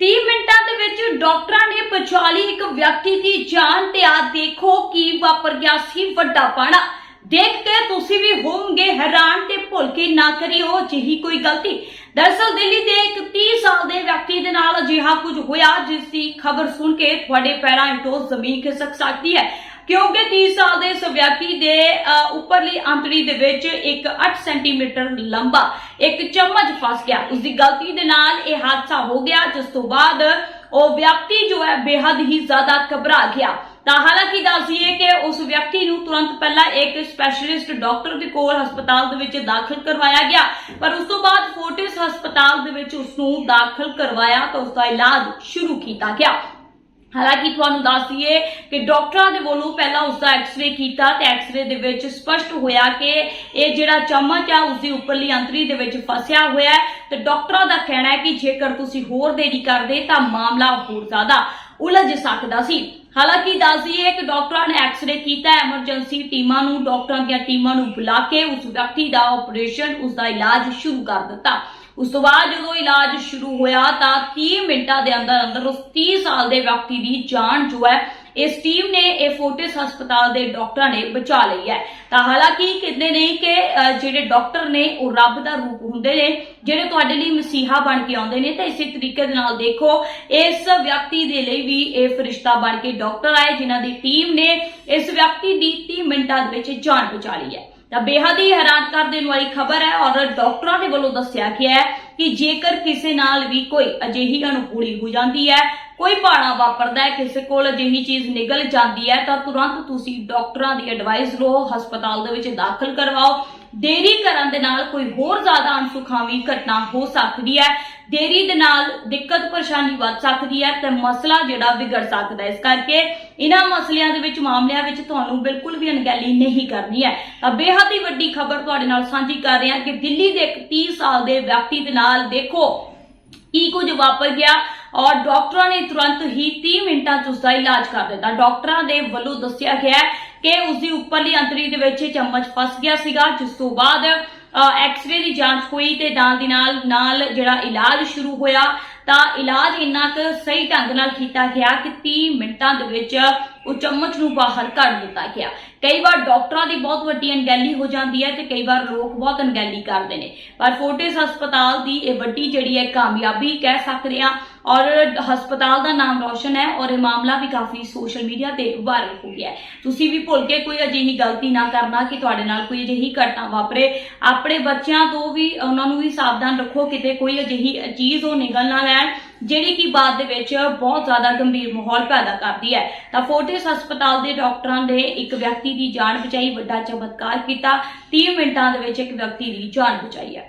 30 ਮਿੰਟਾਂ ਦੇ ਵਿੱਚ ਡਾਕਟਰਾਂ ਨੇ ਬਚਾ ਇੱਕ ਵਿਅਕਤੀ ਦੀ ਜਾਨ ਤੇ ਆ ਦੇਖੋ ਕੀ ਵਾਪਰ ਗਿਆ ਸੀ ਵੱਡਾ ਪਾਣਾ। ਦੇਖ ਕੇ ਤੁਸੀਂ ਵੀ ਹੋਵੋਗੇ ਹੈਰਾਨ ਤੇ ਭੁੱਲ ਕੇ ਨਾ ਕਰਿਓ ਜਿਹੀ ਕੋਈ ਗਲਤੀ। ਦਰਅਸਲ ਦਿੱਲੀ ਦੇ ਇੱਕ 30 ਸਾਲ ਦੇ ਵਿਅਕਤੀ ਦੇ ਨਾਲ ਅਜਿਹਾ ਕੁਝ ਹੋਇਆ, ਜਿਸ ਦੀ ਖਬਰ ਸੁਣ ਕੇ ਤੁਹਾਡੇ ਪੈਰਾਂ ਹੇਠੋਂ ਜ਼ਮੀਨ ਖਿਸਕ ਸਕਦੀ ਹੈ। ਕਿਉਂਕਿ 30 ਸਾਲ ਦੇ ਇਸ ਵਿਅਕਤੀ ਦੇ ਉੱਪਰਲੀ ਅੰਤੜੀ ਦੇ ਵਿੱਚ ਇੱਕ 8 ਸੈਂਟੀਮੀਟਰ ਲੰਬਾ ਇੱਕ ਚਮਚ ਫਸ ਗਿਆ। ਉਸ ਦੀ ਗਲਤੀ ਦੇ ਨਾਲ ਇਹ ਹਾਦਸਾ ਹੋ ਗਿਆ, ਜਿਸ ਤੋਂ ਬਾਅਦ ਉਹ ਵਿਅਕਤੀ ਜੋ ਹੈ ਬੇहद ਹੀ ਜ਼ਿਆਦਾ ਘਬਰਾ ਗਿਆ। ਤਾਂ ਹਾਲਾਂਕਿ ਦੱਸੀਏ ਕਿ ਉਸ ਵਿਅਕਤੀ ਨੂੰ ਤੁਰੰਤ ਪਹਿਲਾਂ ਇੱਕ ਸਪੈਸ਼ਲਿਸਟ ਡਾਕਟਰ ਦੇ ਕੋਲ ਹਸਪਤਾਲ ਦੇ ਵਿੱਚ ਦਾਖਲ ਕਰਵਾਇਆ ਗਿਆ। ਪਰ ਉਸ ਤੋਂ ਬਾਅਦ ਫੋਰਟਿਸ ਹਸਪਤਾਲ ਦੇ ਵਿੱਚ ਉਸ ਨੂੰ ਦਾਖਲ ਕਰਵਾਇਆ ਤਾਂ ਉਸ ਦਾ ਇਲਾਜ ਸ਼ੁਰੂ ਕੀਤਾ ਗਿਆ। ਹਾਲਾਂਕਿ ਤੁਹਾਨੂੰ ਦੱਸ ਦਈਏ ਕਿ ਡਾਕਟਰਾਂ ਦੇ ਵੱਲੋਂ ਪਹਿਲਾਂ ਉਸ ਦਾ ਐਕਸ-ਰੇ ਕੀਤਾ ਤੇ ਐਕਸ-ਰੇ ਦੇ ਵਿੱਚ ਸਪਸ਼ਟ ਹੋਇਆ ਕਿ ਇਹ ਜਿਹੜਾ ਚਮਚ ਆ ਉਸ ਦੀ ਉੱਪਰਲੀ ਅੰਤਰੀ ਦੇ ਵਿੱਚ ਫਸਿਆ ਹੋਇਆ ਹੈ ਤੇ ਡਾਕਟਰਾਂ ਦਾ ਕਹਿਣਾ ਹੈ ਕਿ ਜੇਕਰ ਤੁਸੀਂ ਹੋਰ ਦੇਰੀ ਕਰਦੇ ਤਾਂ ਮਾਮਲਾ ਹੋਰ ਜ਼ਿਆਦਾ ਉਲਝ ਸਕਦਾ ਸੀ। ਹਾਲਾਂਕਿ ਦੱਸ ਦਈਏ ਕਿ ਡਾਕਟਰਾਂ ਨੇ ਐਕਸ-ਰੇ ਕੀਤਾ, ਐਮਰਜੈਂਸੀ ਟੀਮਾਂ ਨੂੰ, ਡਾਕਟਰਾਂ ਦੀਆਂ ਟੀਮਾਂ ਨੂੰ ਬੁਲਾ ਕੇ ਉਸ ਵਿਅਕਤੀ ਦਾ ਆਪਰੇਸ਼ਨ ਉਸ ਦਾ ਇਲਾਜ ਸ਼ੁਰੂ ਕਰ ਦਿੱਤਾ। ਉਸ ਤੋਂ ਬਾਅਦ ਜਦੋਂ ਇਲਾਜ ਸ਼ੁਰੂ ਹੋਇਆ ਤਾਂ 30 ਮਿੰਟਾਂ ਦੇ ਅੰਦਰ ਅੰਦਰ ਉਸ 30 ਸਾਲ ਦੇ ਵਿਅਕਤੀ ਦੀ ਜਾਨ ਜੋ ਹੈ, ਇਸ ਟੀਮ ਨੇ ਇਹ ਫੋਰਟਿਸ ਹਸਪਤਾਲ ਦੇ ਡਾਕਟਰਾਂ ਨੇ ਬਚਾ ਲਈ ਹੈ। ਤਾਂ ਹਾਲਾਂਕਿ ਕਹਿੰਦੇ ਨੇ ਕਿ ਜਿਹੜੇ ਡਾਕਟਰ ਨੇ ਉਹ ਰੱਬ ਦਾ ਰੂਪ ਹੁੰਦੇ ਨੇ, ਜਿਹੜੇ ਤੁਹਾਡੇ ਲਈ ਮਸੀਹਾ ਬਣ ਕੇ ਆਉਂਦੇ ਨੇ, ਤਾਂ ਇਸੇ ਤਰੀਕੇ ਦੇ ਨਾਲ ਦੇਖੋ, ਇਸ ਵਿਅਕਤੀ ਦੇ ਲਈ ਵੀ ਇਹ ਫਰਿਸ਼ਤਾ ਬਣ ਕੇ ਡਾਕਟਰ ਆਏ, ਜਿਨ੍ਹਾਂ ਦੀ ਟੀਮ ਨੇ ਇਸ ਵਿਅਕਤੀ ਦੀ 30 ਮਿੰਟਾਂ ਦੇ ਵਿੱਚ ਜਾਨ ਬਚਾ ਲਈ ਹੈ। ਤਾਂ ਬੇਹੱਦ ਹੀ ਹੈਰਾਨ ਕਰ ਦੇਣ ਵਾਲੀ ਖਬਰ ਹੈ ਔਰ ਡਾਕਟਰਾਂ ਦੇ ਵੱਲੋਂ ਦੱਸਿਆ ਗਿਆ ਹੈ ਕਿ ਜੇਕਰ ਕਿਸੇ ਨਾਲ ਵੀ ਕੋਈ ਅਜਿਹੀ ਅਣਹੋਣੀ ਹੋ ਜਾਂਦੀ ਹੈ, ਕੋਈ ਭਾਣਾ ਵਾਪਰਦਾ ਹੈ, ਕਿਸੇ ਕੋਲ ਅਜਿਹੀ ਚੀਜ਼ ਨਿਕਲ ਜਾਂਦੀ ਹੈ, ਤਾਂ ਤੁਰੰਤ ਤੁਸੀਂ ਡਾਕਟਰਾਂ ਦੀ ਐਡਵਾਈਸ ਲਓ, ਹਸਪਤਾਲ ਦੇ ਵਿੱਚ ਦਾਖਲ ਕਰਵਾਓ। ਦੇਰੀ ਕਰਨ ਦੇ ਨਾਲ ਕੋਈ ਹੋਰ ਜ਼ਿਆਦਾ ਅਣਸੁਖਾਵੀ ਘਟਨਾ ਹੋ ਸਕਦੀ ਹੈ। ਦੇਰੀ ਦੇ ਨਾਲ ਦਿੱਕਤ ਪਰੇਸ਼ਾਨੀ ਵੱਧ ਸਕਦੀ ਹੈ ਤੇ ਮਸਲਾ ਜਿਹੜਾ ਵਿਗੜ ਸਕਦਾ ਹੈ। ਇਸ ਕਰਕੇ ਇਹਨਾਂ ਮਸਲਿਆਂ ਦੇ ਵਿੱਚ, ਮਾਮਲਿਆਂ ਵਿੱਚ ਤੁਹਾਨੂੰ ਬਿਲਕੁਲ ਵੀ ਅਣਗਹਿਲੀ ਨਹੀਂ ਕਰਨੀ ਹੈ। ਤਾਂ ਬੇਹੱਦ ਹੀ ਵੱਡੀ ਖਬਰ ਤੁਹਾਡੇ ਨਾਲ ਸਾਂਝੀ ਕਰ ਰਹੇ ਹਾਂ ਕਿ ਦਿੱਲੀ ਦੇ ਇੱਕ 30 ਸਾਲ ਦੇ ਵਿਅਕਤੀ ਦੇ ਨਾਲ ਦੇਖੋ ਕੀ ਕੁਝ ਵਾਪਰ ਗਿਆ ਔਰ ਡਾਕਟਰਾਂ ਨੇ ਤੁਰੰਤ ਹੀ 30 ਮਿੰਟਾਂ 'ਚ ਉਸਦਾ ਇਲਾਜ ਕਰ ਦਿੱਤਾ। ਡਾਕਟਰਾਂ ਦੇ ਵੱਲੋਂ ਦੱਸਿਆ ਗਿਆ ਕਿ ਉਸ ਦੀ ਉੱਪਰਲੀ ਅੰਤਰੀ ਦੇ ਵਿੱਚ ਚਮਚ ਫਸ ਗਿਆ ਸੀਗਾ, ਜਿਸ ਤੋਂ ਬਾਅਦ ਐਕਸ-ਰੇ ਦੀ ਜਾਂਚ ਹੋਈ ਤੇ ਨਾਲ ਦੀ ਨਾਲ ਨਾਲ ਜਿਹੜਾ ਇਲਾਜ ਸ਼ੁਰੂ ਹੋਇਆ, ਤਾਂ ਇਲਾਜ ਇੰਨਾ ਕੁ ਸਹੀ ਢੰਗ ਨਾਲ ਕੀਤਾ ਗਿਆ ਕਿ 30 ਮਿੰਟਾਂ ਦੇ ਵਿੱਚ ਉਹ ਚਮਚ ਨੂੰ ਬਾਹਰ ਕੱਢ ਦਿੱਤਾ ਗਿਆ। ਕਈ ਵਾਰ ਡਾਕਟਰਾਂ ਦੀ ਬਹੁਤ ਵੱਡੀ ਅਣਗਹਿਲੀ ਹੋ ਜਾਂਦੀ ਹੈ ਤੇ ਕਈ ਵਾਰ ਲੋਕ ਬਹੁਤ ਅਣਗਹਿਲੀ ਕਰਦੇ ਨੇ। ਪਰ ਫੋਰਟਿਸ ਹਸਪਤਾਲ ਦੀ ਇਹ ਵੱਡੀ ਜਿਹੜੀ ਹੈ ਕਾਮਯਾਬੀ ਕਹਿ ਸਕਦੇ ਆ ਔਰ ਹਸਪਤਾਲ ਦਾ ਨਾਮ ਰੌਸ਼ਨ ਹੈ ਔਰ ਇਹ ਮਾਮਲਾ ਵੀ ਕਾਫੀ ਸੋਸ਼ਲ ਮੀਡੀਆ ਤੇ ਵਾਇਰਲ ਹੋ ਗਿਆ ਹੈ। ਤੁਸੀਂ ਵੀ ਭੁੱਲ ਕੇ ਕੋਈ ਅਜਿਹੀ ਗਲਤੀ ਨਾ ਕਰਨਾ ਕਿ ਤੁਹਾਡੇ ਨਾਲ ਕੋਈ ਅਜਿਹੀ ਘਟਨਾ ਵਾਪਰੇ। ਆਪਣੇ ਬੱਚਿਆਂ ਤੋਂ ਵੀ, ਉਹਨਾਂ ਨੂੰ ਵੀ ਸਾਵਧਾਨ ਰੱਖੋ, ਕਿਤੇ ਕੋਈ ਅਜਿਹੀ ਚੀਜ਼ ਉਹ ਨਿਗਲ ਨਾ ਲੈਣ, ਜਿਹੜੀ ਕਿ ਬਾਅਦ ਦੇ ਵਿੱਚ ਬਹੁਤ ਜ਼ਿਆਦਾ ਗੰਭੀਰ ਮਾਹੌਲ ਪੈਦਾ ਕਰਦੀ ਹੈ। ਤਾਂ ਫੋਰਟਿਸ ਹਸਪਤਾਲ ਦੇ ਡਾਕਟਰਾਂ ਨੇ ਇੱਕ ਵਿਅਕਤੀ ਦੀ ਜਾਨ ਬਚਾਈ, ਵੱਡਾ ਚਮਤਕਾਰ ਕੀਤਾ। 30 ਮਿੰਟਾਂ ਦੇ ਵਿੱਚ ਇੱਕ ਵਿਅਕਤੀ ਦੀ ਜਾਨ ਬਚਾਈ ਹੈ।